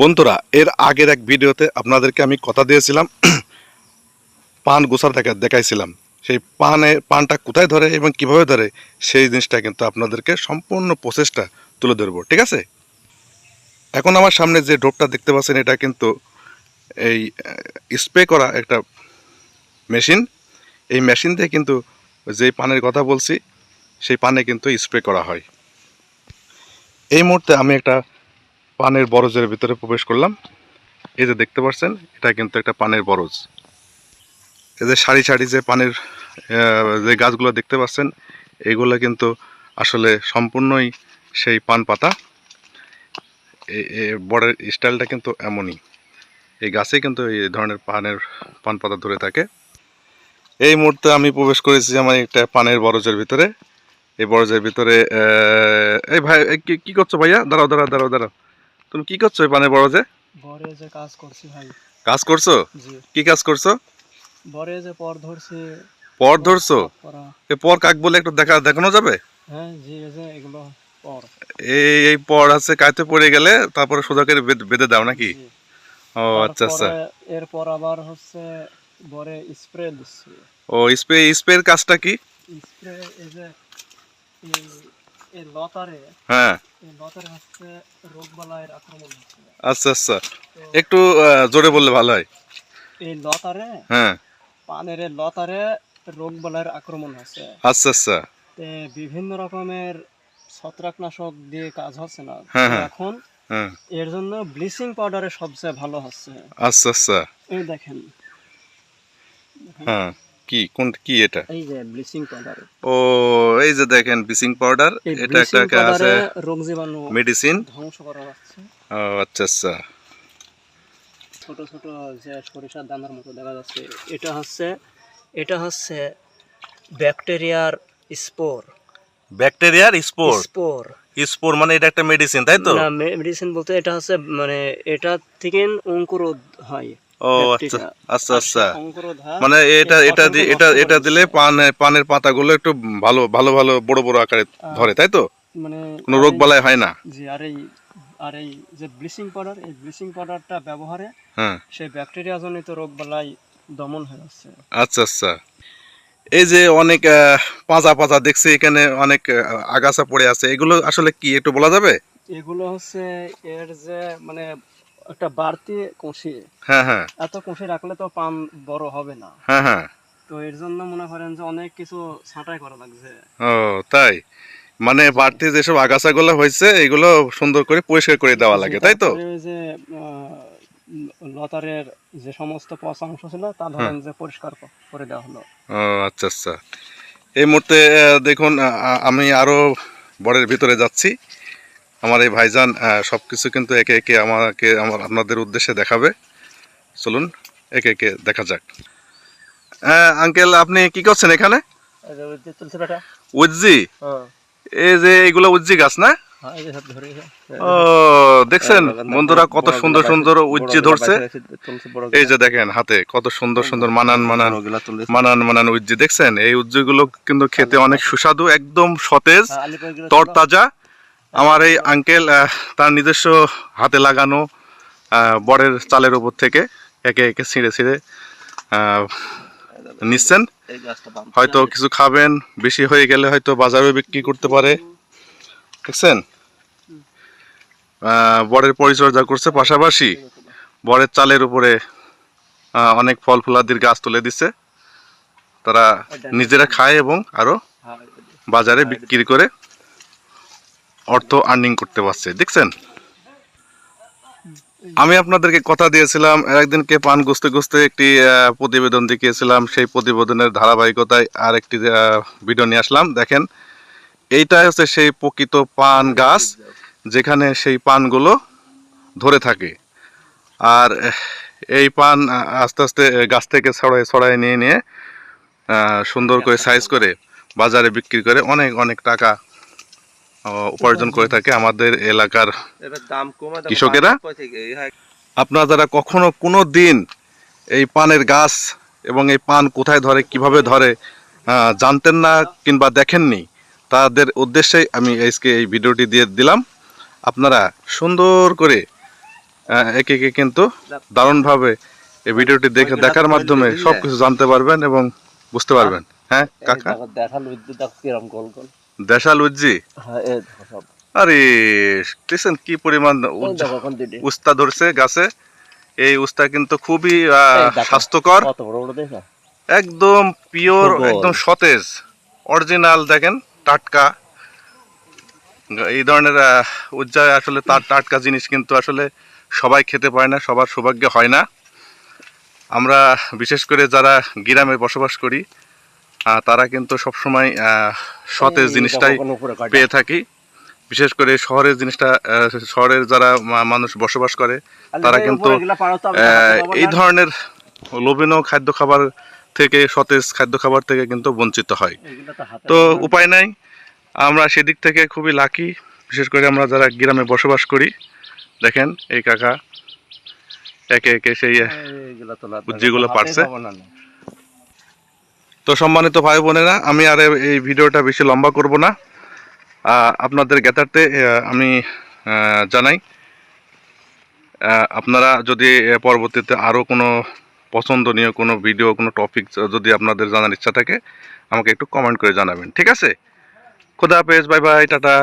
বন্ধুরা, এর আগের এক ভিডিওতে আপনাদেরকে আমি কথা দিয়েছিলাম, পান গোসার দেখা, দেখাইছিলাম। সেই পানে, পানটা কোথায় ধরে এবং কীভাবে ধরে, সেই জিনিসটা কিন্তু আপনাদেরকে সম্পূর্ণ প্রসেসটা তুলে ধরবো, ঠিক আছে? এখন আমার সামনে যে ডোপটা দেখতে পাচ্ছেন, এটা কিন্তু এই স্প্রে করা একটা মেশিন। এই মেশিন দিয়ে কিন্তু যেই পানের কথা বলছি, সেই পানে কিন্তু স্প্রে করা হয়। এই মুহূর্তে আমি একটা পানের বরজের ভিতরে প্রবেশ করলাম। এই যে দেখতে পাচ্ছেন, এটা কিন্তু একটা পানের বরজ। এই যে সারি সারি যে পানের যে গাছগুলো দেখতে পাচ্ছেন, এগুলো কিন্তু আসলে সম্পূর্ণই সেই পান পাতা। বড়ের স্টাইলটা কিন্তু এমনই। এই গাছে কিন্তু এই ধরনের পানের, পান পাতা ধরে থাকে। এই মুহূর্তে আমি প্রবেশ করেছি আমার একটা পানের বরজের ভিতরে। এই বরজের ভিতরে এই ভাই কি করছ ভাইয়া? দাঁড়াও দাঁড়াও দাঁড়াও দাঁড়াও। তুমি কি করছ এই পানের বরজে বরে যে কাজ করছি ভাই। কাজ করছ? কি কাজ করছ? বরে যে পর ধরছি। পর ধরছো? এ পর কাক বলে একটু দেখা দেখানো যাবে? হ্যাঁ জি এই যে এগুলো পর। এই এই পর আছে কাইতে পড়ে গেলে তারপরে সোজা করে বেঁধে- দাও নাকি? ও আচ্ছা আচ্ছা। এরপর আবার হচ্ছে বরে স্প্রে দিচ্ছি। ও স্প্রে স্প্রের কাজটা কি? স্প্রে এই যে এই লতারে হ্যাঁ। লতারে হচ্ছে রোগ বালাইয়ের আক্রমণ আচ্ছা আচ্ছা। একটু জোরে বললে ভালো হয়। এই লতারে হ্যাঁ। পানের লতারে রোগ বালাইয়ের আক্রমণ হচ্ছে। আচ্ছা আচ্ছা। বিভিন্ন রকমের ছত্রাকনাশক দিয়ে কাজ হচ্ছে না। হ্যাঁ, হ্যাঁ। এখন হ্যাঁ। এর জন্য ব্লিচিং পাউডারে সবচেয়ে ভালো হচ্ছে। আচ্ছা আচ্ছা। এই দেখেন। হ্যাঁ। কি কোন কি এটা? এই যে ব্লিচিং পাউডার ও এই যে দেখেন ব্লিচিং পাউডার এটা একটা আছে রোগ জীবাণু মেডিসিন ধ্বংস করা যাচ্ছে ও আচ্ছা আচ্ছা। ছোট ছোট যে সরিষার দানার মতো দেখা যাচ্ছে। এটা হচ্ছে এটা হচ্ছে ব্যাকটেরিয়ার স্পোর। ব্যাকটেরিয়ার স্পোর? স্পোর। স্পোর মানে এটা একটা মেডিসিন তাই তো? না মেডিসিন বলতে এটা হচ্ছে মানে এটা থেকে অঙ্কুরোধ হয়। ও আচ্ছা আচ্ছা আচ্ছা। মানে এটা এটা এটা এটা দিলে পান পানের পাতাগুলো একটু ভালো ভালো ভালো বড় বড় আকারে ধরে তাই তো? মানে কোনো রোগ বালাই হয় না। জি আর এই আর এই যে ব্লিচিং পাউডার এই ব্লিচিং পাউডারটা ব্যবহারে হ্যাঁ। সেই ব্যাকটেরিয়া জনিত রোগ বালাই দমন হয়ে যাচ্ছে আচ্ছা আচ্ছা। এই যে অনেক পাঁজা পাঁজা দেখছি এখানে অনেক আগাছা পড়ে আছে। এগুলো আসলে কি একটু বলা যাবে? এগুলো হচ্ছে এর যে মানে একটা বাড়তি কষি। হ্যাঁ হ্যাঁ। এত কষি রাখলে তো পান বড় হবে না। হ্যাঁ হ্যাঁ। তো এর জন্য মনে করেন যে অনেক কিছু ছাঁটাই করা লাগছে। ও তাই? মানে বাড়তি যেসব আগাছাগুলো হয়েছে এগুলো সুন্দর করে পরিষ্কার করে দেওয়া লাগে তাই তো? ওই যে লতারের যে সমস্ত পচা অংশ ছিল তা ধরেন যে পরিষ্কার করে দেওয়া হলো। ও আচ্ছা আচ্ছা। এই মুহূর্তে দেখুন আমি আরও বরের ভিতরে যাচ্ছি। আমার এই ভাইজান সব কিছু কিন্তু একে একে আমাকে আমার আপনাদের উদ্দেশ্যে দেখাবে। চলুন একে একে দেখা যাক। আঙ্কেল আপনি কি করছেন এখানে? উজ্জি? হ্যাঁ। এই যে এগুলো উজ্জি গাছ না? হ্যাঁ, ও দেখছেন? বন্ধুরা কত সুন্দর সুন্দর উজ্জি ধরছে। এই যে দেখেন হাতে কত সুন্দর সুন্দর মানান মানান মানান মানান উজ্জি। দেখছেন? এই উজ্জিগুলো কিন্তু খেতে অনেক সুস্বাদু একদম সতেজ তরতাজা। আমার এই আঙ্কেল তার নিজস্ব হাতে লাগানো বড়ের চালের উপর থেকে একে একে ছিঁড়ে ছিঁড়ে নিচ্ছেন। হয়তো কিছু খাবেন, বেশি হয়ে গেলে হয়তো বাজারেও বিক্রি করতে পারে। দেখছেন? বড়ের পরিচর্যা করছে পাশাপাশি বড়ের চালের উপরে অনেক ফল ফুলাদির গাছ তুলে দিচ্ছে। তারা নিজেরা খায় এবং আরও বাজারে বিক্রি করে অর্থ আর্নিং করতে পারছে, দেখছেন? আমি আপনাদেরকে কথা দিয়েছিলাম, একদিনকে পান গুছতে গুছতে একটি প্রতিবেদন দেখিয়েছিলাম, সেই প্রতিবেদনের ধারাবাহিকতায় আর একটি ভিডিও নিয়ে আসলাম, দেখেন। এইটা হচ্ছে সেই প্রকৃত পান গাছ, যেখানে সেই পানগুলো ধরে থাকে। আর এই পান আস্তে আস্তে গাছ থেকে ছড়াই ছড়াই নিয়ে নিয়ে সুন্দর করে সাইজ করে বাজারে বিক্রি করে অনেক অনেক টাকা উপার্জন করে থাকে আমাদের এলাকার কৃষকেরা? আপনারা যারা কখনো কোনো দিন এই পানের গাছ এবং এই পান কোথায় ধরে কীভাবে ধরে জানতেন না কিংবা দেখেননি তাদের উদ্দেশ্যেই আমি আজকে এই ভিডিওটি দিয়ে দিলাম। আপনারা সুন্দর করে একে একে কিন্তু দারুণভাবে এই ভিডিওটি দেখে দেখার মাধ্যমে সব কিছু জানতে পারবেন এবং বুঝতে পারবেন। হ্যাঁ কাকা? দেখাল বিদ্যুৎ কিরম গোল গোল। দেশাল উজ্জি? হ্যাঁ আরে দেখছেন কি পরিমাণ উস্তা ধরছে গাছে। এই উস্তা কিন্তু খুবই। স্বাস্থ্যকর। একদম পিওর একদম সতেজ অরিজিনাল দেখেন টাটকা। এই ধরনের উজ্জা আসলে তার টাটকা জিনিস কিন্তু আসলে সবাই খেতে পায় না সবার সৌভাগ্য হয় না। আমরা বিশেষ করে যারা গ্রামে বসবাস করি তারা কিন্তু সবসময় আহ, সতেজ জিনিসটাই। পেয়ে থাকি বিশেষ করে শহরের জিনিসটা শহরের যারা মানুষ বসবাস করে তারা কিন্তু এই ধরনের লোভনীয় খাদ্য খাবার থেকে সতেজ খাদ্য খাবার থেকে কিন্তু বঞ্চিত হয় তো। উপায় নাই আমরা সেদিক থেকে খুবই লাকি বিশেষ করে আমরা যারা গ্রামে বসবাস করি দেখেন এই কাকা একে একে সেই যেগুলো পারছে। তো সম্মানিত ভাই বোনেরা, আমি আর এই ভিডিওটা বেশি লম্বা করব না। আপনাদের জ্ঞাতার্থে আমি জানাই। আপনারা যদি পরবর্তীতে আরও কোনো পছন্দনীয় কোনো ভিডিও, কোনো টপিক যদি আপনাদের জানার ইচ্ছা থাকে, আমাকে একটু কমেন্ট করে জানাবেন, ঠিক আছে? খুদা হাফেজ, বাই বাই, টাটা।